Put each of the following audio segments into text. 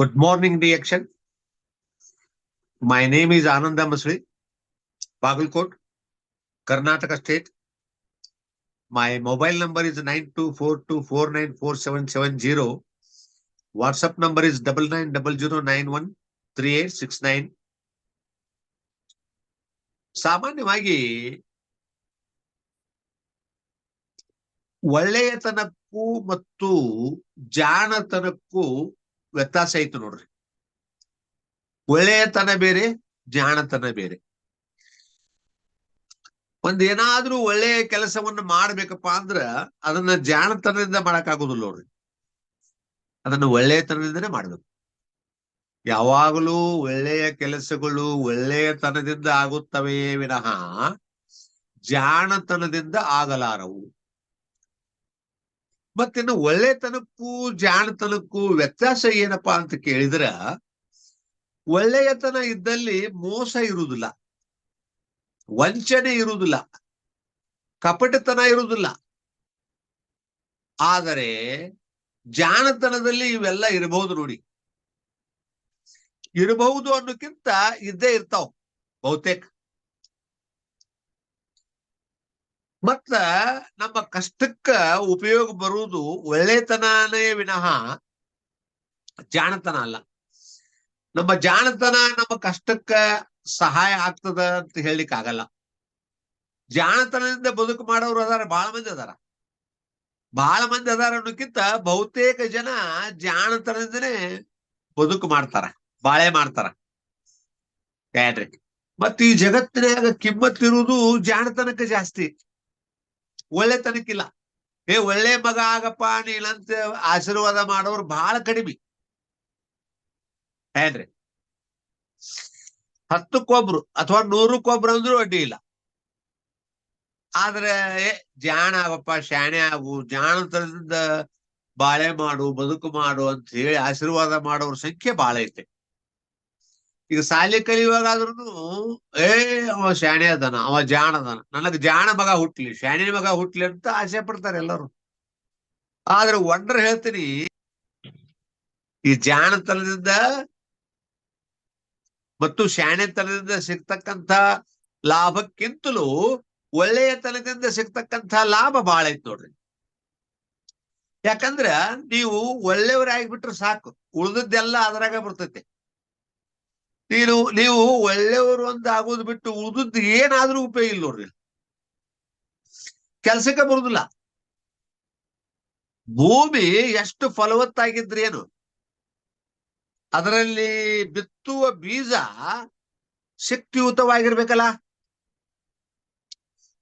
Good morning, reaction. My name is Ananda Masri, Bagalkot, Karnataka State. My mobile number is nine two four two four nine four seven seven zero. WhatsApp number is double nine double zero nine one three eight six nine. ಸಾಮಾನ್ಯವಾಗಿ ಒಳ್ಳೆಯತನಕ್ಕೂ ಮತ್ತು ಜಾಣತನಕ್ಕೂ ವ್ಯತ್ಯಾಸ ಐತೆ ನೋಡ್ರಿ. ಒಳ್ಳೆಯತನ ಬೇರೆ, ಜಾಣತನ ಬೇರೆ. ಒಂದ್ ಏನಾದ್ರೂ ಒಳ್ಳೆಯ ಕೆಲಸವನ್ನು ಮಾಡ್ಬೇಕಪ್ಪ ಅಂದ್ರ ಅದನ್ನ ಜಾಣತನದಿಂದ ಮಾಡಕ್ ಆಗುದಿಲ್ಲ ನೋಡ್ರಿ. ಅದನ್ನ ಒಳ್ಳೆಯತನದಿಂದನೇ ಮಾಡ್ಬೇಕು. ಯಾವಾಗಲೂ ಒಳ್ಳೆಯ ಕೆಲಸಗಳು ಒಳ್ಳೆಯತನದಿಂದ ಆಗುತ್ತವೆಯೇ ವಿನಃ ಜಾಣತನದಿಂದ ಆಗಲಾರವು. ಮತ್ತಿನ್ನು ಒಳ್ಳೆತನಕ್ಕೂ ಜಾಣತನಕ್ಕೂ ವ್ಯತ್ಯಾಸ ಏನಪ್ಪಾ ಅಂತ ಕೇಳಿದ್ರ, ಒಳ್ಳೆಯತನ ಇದ್ದಲ್ಲಿ ಮೋಸ ಇರುವುದಿಲ್ಲ ವಂಚನೆ ಇರುವುದಿಲ್ಲ ಕಪಟತನ ಇರುವುದಿಲ್ಲ ಆದರೆ ಜಾಣತನದಲ್ಲಿ ಇವೆಲ್ಲ ಇರಬಹುದು ನೋಡಿ. ಇರಬಹುದು ಅನ್ನೋಕ್ಕಿಂತ ಇದ್ದೇ ಇರ್ತಾವ ಬಹುತೇಕ. ಮತ್ತ ನಮ್ಮ ಕಷ್ಟಕ್ಕ ಉಪಯೋಗ ಬರುವುದು ಒಳ್ಳೆತನನೇ ವಿನಃ ಜಾಣತನ ಅಲ್ಲ. ನಮ್ಮ ಜಾಣತನ ನಮ್ಮ ಕಷ್ಟಕ್ಕ ಸಹಾಯ ಆಗ್ತದ ಅಂತ ಹೇಳಲಿಕ್ಕೆ ಆಗಲ್ಲ. ಜಾಣತನದಿಂದ ಬದುಕು ಮಾಡೋರು ಅದಾರ ಬಹಳ ಮಂದಿ ಅದಾರ. ಬಹಳ ಮಂದಿ ಅದಾರ ಅನ್ನೋಕ್ಕಿಂತ ಬಹುತೇಕ ಜನ ಜಾಣತನದಿಂದನೇ ಬದುಕು ಮಾಡ್ತಾರ, ಬಾಳೆ ಮಾಡ್ತಾರ. ಮತ್ತ ಈ ಜಗತ್ತಿನಾಗ ಕಿಮ್ಮತ್ತಿರುವುದು ಜಾಣತನಕ್ಕೆ ಜಾಸ್ತಿ. ಒಳ್ಳೆತನಕ್ಕಿಲ್ಲ. ಏ, ಒಳ್ಳೆ ಮಗ ಆಗಪ್ಪ ನೀನಂತ ಆಶೀರ್ವಾದ ಮಾಡೋರು ಬಹಳ ಕಡಿಮೆ. ಏನ್ರಿ? ಹತ್ತಕ್ಕೊಬ್ರು ಅಥವಾ ನೂರಕ್ಕೊಬ್ರು ಅಂದ್ರೂ ಅಡ್ಡಿ ಇಲ್ಲ. ಆದ್ರೆ ಜಾಣ ಆಗಪ್ಪ, ಶಾಣೆ ಆಗು ಜಾಣತನದಿಂದ ಬಾಳೆ ಮಾಡು, ಬದುಕು ಮಾಡು ಅಂತ ಹೇಳಿ ಆಶೀರ್ವಾದ ಮಾಡೋರ ಸಂಖ್ಯೆ ಬಹಳ ಐತೆ. ಈಗ ಸಾಲಿ ಕಲಿಯುವಾಗಾದ್ರೂ ಏ, ಅವ ಶಾಣೆ ಅದನ, ಅವ ಜಾಣ ಅದನ. ನನಗ್ ಜಾಣ ಮಗ ಹುಟ್ಲಿ, ಶಾಣೆ ಮಗ ಹುಟ್ಲಿ ಅಂತ ಆಸೆ ಪಡ್ತಾರೆ ಎಲ್ಲರೂ. ಆದ್ರೆ ಒಂಡ್ರ ಹೇಳ್ತೀನಿ, ಈ ಜಾಣತನದಿಂದ ಮತ್ತು ಶಾಣೆತನದಿಂದ ಸಿಗ್ತಕ್ಕಂತ ಲಾಭಕ್ಕಿಂತಲೂ ಒಳ್ಳೆಯತನದಿಂದ ಸಿಗ್ತಕ್ಕಂತ ಲಾಭ ಬಹಳ ಐತ್ ನೋಡ್ರಿ. ಯಾಕಂದ್ರ ನೀವು ಒಳ್ಳೆಯವರಾಗ್ಬಿಟ್ರೆ ಸಾಕು, ಉಳ್ದದ್ದೆಲ್ಲ ಅದ್ರಾಗ ಬರ್ತೈತೆ. ನೀನು, ನೀವು ಒಳ್ಳೆಯವರು ಅಂತ ಆಗೋದು ಬಿಟ್ಟು ಉಳಿದದ್ದು ಏನಾದ್ರೂ ಉಪಯೋಗ ಇಲ್ಲ ನೋಡ್ರಿ. ಕೆಲ್ಸಕ್ಕೆ ಬರುದಿಲ್ಲ. ಭೂಮಿ ಎಷ್ಟು ಫಲವತ್ತಾಗಿದ್ರಿ ಏನು? ಅದರಲ್ಲಿ ಬಿತ್ತುವ ಬೀಜ ಶಕ್ತಿಯುತವಾಗಿರ್ಬೇಕಲ್ಲ.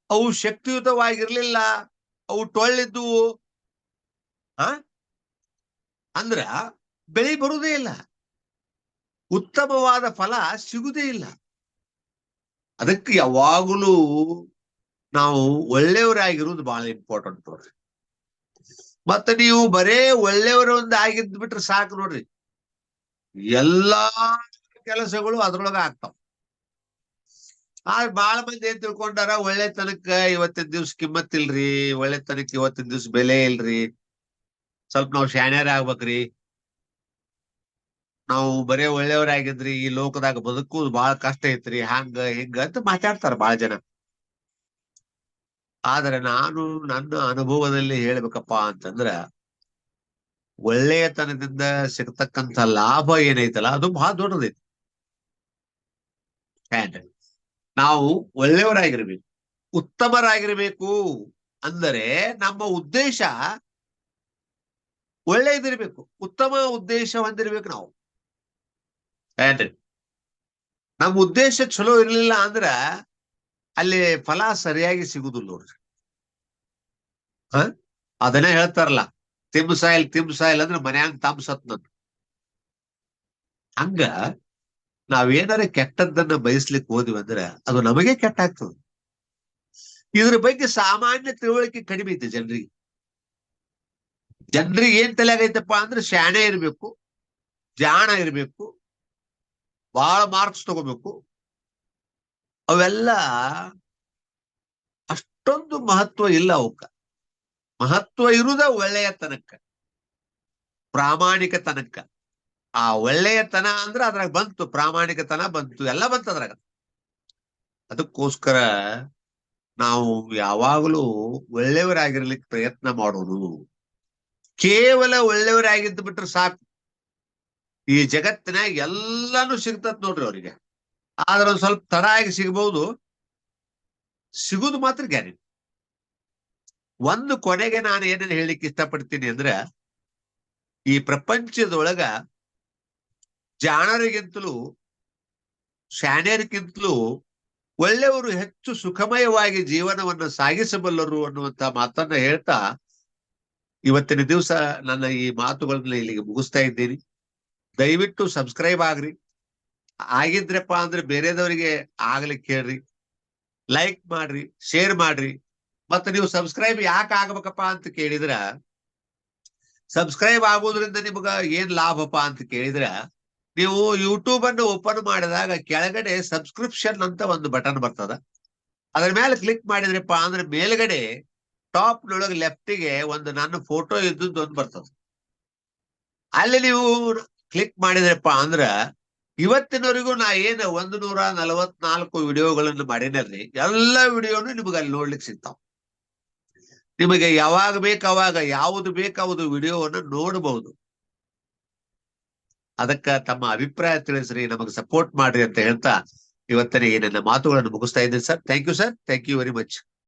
ಅವು ಶಕ್ತಿಯುತವಾಗಿರ್ಲಿಲ್ಲ, ಅವು ಟೊಳ್ಳಿದ್ದುವು ಅಂದ್ರ ಬೆಳಿ ಬರುವುದೇ ಇಲ್ಲ. ಉತ್ತಮವಾದ ಫಲ ಸಿಗುದೇ ಇಲ್ಲ. ಅದಕ್ಕೆ ಯಾವಾಗಲೂ ನಾವು ಒಳ್ಳೆಯವರಾಗಿರುವುದು ಬಹಳ ಇಂಪಾರ್ಟೆಂಟ್ ನೋಡ್ರಿ. ಮತ್ತೆ ನೀವು ಬರೇ ಒಳ್ಳೆಯವರು ಒಂದು ಆಗಿದ್ ಬಿಟ್ರೆ ಸಾಕು ನೋಡ್ರಿ. ಎಲ್ಲಾ ಕೆಲಸಗಳು ಅದ್ರೊಳಗ ಆಗ್ತಾವ. ಆದ್ರೆ ಬಾಳ ಮಂದಿ ಏನ್ ತಿಳ್ಕೊಂಡಾರ, ಒಳ್ಳೆತನಕ್ಕ ಇವತ್ತಿನ ದಿವ್ಸ ಕಿಮ್ಮತ್ತಿಲ್ರಿ ಒಳ್ಳೆತನಕ್ಕೆ ಇವತ್ತಿನ ದಿವ್ಸ ಬೆಲೆ ಇಲ್ರಿ. ಸ್ವಲ್ಪ ನಾವು ಶಾಣ್ಯಾರ ಆಗ್ಬೇಕ್ರಿ ನಾವು ಬರೇ ಒಳ್ಳೆಯವರಾಗಿದ್ರಿ, ಈ ಲೋಕದಾಗ ಬದುಕುದು ಬಾಳ ಕಷ್ಟ ಐತ್ರಿ ಹಂಗ ಹಿಂಗ ಅಂತ ಮಾತಾಡ್ತಾರ ಬಾಳ ಜನ. ಆದ್ರೆ ನಾನು ನನ್ನ ಅನುಭವದಲ್ಲಿ ಹೇಳ್ಬೇಕಪ್ಪ ಅಂತಂದ್ರ, ಒಳ್ಳೆಯತನದಿಂದ ಸಿಗ್ತಕ್ಕಂಥ ಲಾಭ ಏನೈತಲ್ಲ, ಅದು ಬಹಳ ದೊಡ್ಡದೈತಿ. ನಾವು ಒಳ್ಳೆಯವರಾಗಿರ್ಬೇಕು, ಉತ್ತಮರಾಗಿರ್ಬೇಕು ಅಂದರೆ ನಮ್ಮ ಉದ್ದೇಶ ಒಳ್ಳೆಯದಿರ್ಬೇಕು ಉತ್ತಮ ಉದ್ದೇಶ ಹೊಂದಿರ್ಬೇಕು ನಾವು. ಏನ್ರಿ ನಮ್ಮ ಉದ್ದೇಶ ಚಲೋ ಇರ್ಲಿಲ್ಲ ಅಂದ್ರ ಅಲ್ಲಿ ಫಲ ಸರಿಯಾಗಿ ಸಿಗುದಿಲ್ಲ ನೋಡ್ರಿ. ಹ? ಅದನ್ನೇ ಹೇಳ್ತಾರಲ್ಲ ತಿಮ್ಸಾಯಿಲ್ ತಿಮ್ಸಾಯಿಲ್ ಅಂದ್ರೆ ಮನ್ಯಾಂಗ ತಾಮ್ಸತ್ ನನ್. ಹಂಗ ನಾವೇನಾರ ಕೆಟ್ಟದ್ದನ್ನ ಬಯಸ್ಲಿಕ್ಕೆ ಹೋದ್ವಿ ಅಂದ್ರೆ ಅದು ನಮಗೆ ಕೆಟ್ಟ ಆಗ್ತದೆ ಇದ್ರ ಬಗ್ಗೆ ಸಾಮಾನ್ಯ ತಿಳುವಳಿಕೆ ಕಡಿಮೆ ಐತೆ ಜನರಿಗೆ. ಜನರಿಗೆ ಏನ್ ತಲೆಯಾಗೈತಪ್ಪ ಅಂದ್ರೆ ಶಾಣೆ ಇರ್ಬೇಕು, ಜಾಣ ಇರ್ಬೇಕು ಬಹಳ ಮಾರ್ಕ್ಸ್ ತಗೋಬೇಕು. ಅವೆಲ್ಲ ಅಷ್ಟೊಂದು ಮಹತ್ವ ಇಲ್ಲ ಅವಕ್ಕ. ಮಹತ್ವ ಇರುದ ಒಳ್ಳೆಯ ತನಕ ಆ ಒಳ್ಳೆಯತನ ಅಂದ್ರೆ ಅದ್ರಾಗ ಬಂತು, ಪ್ರಾಮಾಣಿಕತನ ಬಂತು, ಎಲ್ಲ ಬಂತು ಅದ್ರಾಗ. ಅದಕ್ಕೋಸ್ಕರ ನಾವು ಯಾವಾಗಲೂ ಒಳ್ಳೆಯವರಾಗಿರ್ಲಿಕ್ಕೆ ಪ್ರಯತ್ನ ಮಾಡೋದು. ಕೇವಲ ಒಳ್ಳೆಯವರಾಗಿದ್ದು ಬಿಟ್ರೆ ಸಾಕು. ಈ ಜಗತ್ತಿನಾಗ ಎಲ್ಲಾನು ಸಿಗ್ತತ್ ನೋಡ್ರಿ ಅವರಿಗೆ. ಆದ್ರೆ ಒಂದ್ ಸ್ವಲ್ಪ ತಡ ಆಗಿ ಸಿಗಬಹುದು ಸಿಗುದು ಮಾತ್ರ ಗ್ಯಾರಂಟಿ. ಒಂದು ಕೊನೆಗೆ ನಾನು ಏನೇನು ಹೇಳಲಿಕ್ಕೆ ಇಷ್ಟಪಡ್ತೀನಿ ಅಂದ್ರೆ, ಈ ಪ್ರಪಂಚದೊಳಗ ಜಾಣರಿಗಿಂತಲೂ, ಶಾಣ್ಯರಿಗಿಂತಲೂ ಒಳ್ಳೆಯವರು ಹೆಚ್ಚು ಸುಖಮಯವಾಗಿ ಜೀವನವನ್ನು ಸಾಗಿಸಬಲ್ಲರು ಅನ್ನುವಂತ ಮಾತನ್ನ ಹೇಳ್ತಾ, ಇವತ್ತಿನ ದಿವಸ ನನ್ನ ಈ ಮಾತುಗಳನ್ನ ಇಲ್ಲಿಗೆ ಮುಗಿಸ್ತಾ ಇದ್ದೀನಿ. ದಯವಿಟ್ಟು ಸಬ್ಸ್ಕ್ರೈಬ್ ಆಗ್ರಿ. ಆಗಿದ್ರಪ್ಪ ಅಂದ್ರೆ ಬೇರೆದವರಿಗೆ ಆಗ್ಲಿಕ್ಕೆ ಹೇಳ್ರಿ. ಲೈಕ್ ಮಾಡ್ರಿ ಶೇರ್ ಮಾಡ್ರಿ. ಮತ್ತೆ ನೀವು ಸಬ್ಸ್ಕ್ರೈಬ್ ಯಾಕೆ ಆಗ್ಬೇಕಪ್ಪ ಅಂತ ಕೇಳಿದ್ರ ಸಬ್ಸ್ಕ್ರೈಬ್ ಆಗೋದ್ರಿಂದ ನಿಮ್ಗ ಏನ್ ಲಾಭಪ್ಪ ಅಂತ ಕೇಳಿದ್ರ, ನೀವು ಯೂಟ್ಯೂಬ್ ಅನ್ನು ಓಪನ್ ಮಾಡಿದಾಗ ಕೆಳಗಡೆ ಸಬ್ಸ್ಕ್ರಿಪ್ಷನ್ ಅಂತ ಒಂದು ಬಟನ್ ಬರ್ತದ. ಅದ್ರ ಮೇಲೆ ಕ್ಲಿಕ್ ಮಾಡಿದ್ರಪ್ಪ ಅಂದ್ರೆ ಮೇಲ್ಗಡೆ ಟಾಪ್ ನೊಳಗೆ ಲೆಫ್ಟಿಗೆ ಒಂದು ನನ್ನ ಫೋಟೋ ಇದ್ದದ್ದು ಒಂದು ಬರ್ತದ. ಅಲ್ಲಿ ನೀವು ಕ್ಲಿಕ್ ಮಾಡಿದ್ರಪ್ಪ ಅಂದ್ರ ಇವತ್ತಿನವರೆಗೂ ನಾ ಏನ್ ಒಂದ್ ನೂರ ನಲವತ್ನಾಲ್ಕು ವಿಡಿಯೋಗಳನ್ನು ಮಾಡಿನಲ್ಲಿ ಎಲ್ಲ ವಿಡಿಯೋನು ನಿಮ್ಗೆ ಅಲ್ಲಿ ನೋಡ್ಲಿಕ್ಕೆ ಸಿಗ್ತಾವ. ನಿಮಗೆ ಯಾವಾಗ ಬೇಕಾವಾಗ ಯಾವುದು ಬೇಕಾವುದು ವಿಡಿಯೋವನ್ನ ನೋಡಬಹುದು ಅದಕ್ಕ ತಮ್ಮ ಅಭಿಪ್ರಾಯ ತಿಳಿಸ್ರಿ, ನಮಗೆ ಸಪೋರ್ಟ್ ಮಾಡ್ರಿ ಅಂತ ಹೇಳ್ತಾ ಇವತ್ತಿನ ಈ ನನ್ನ ಮಾತುಗಳನ್ನು ಮುಗಿಸ್ತಾ ಇದ್ದೀನಿ sir. Thank you sir thank you very much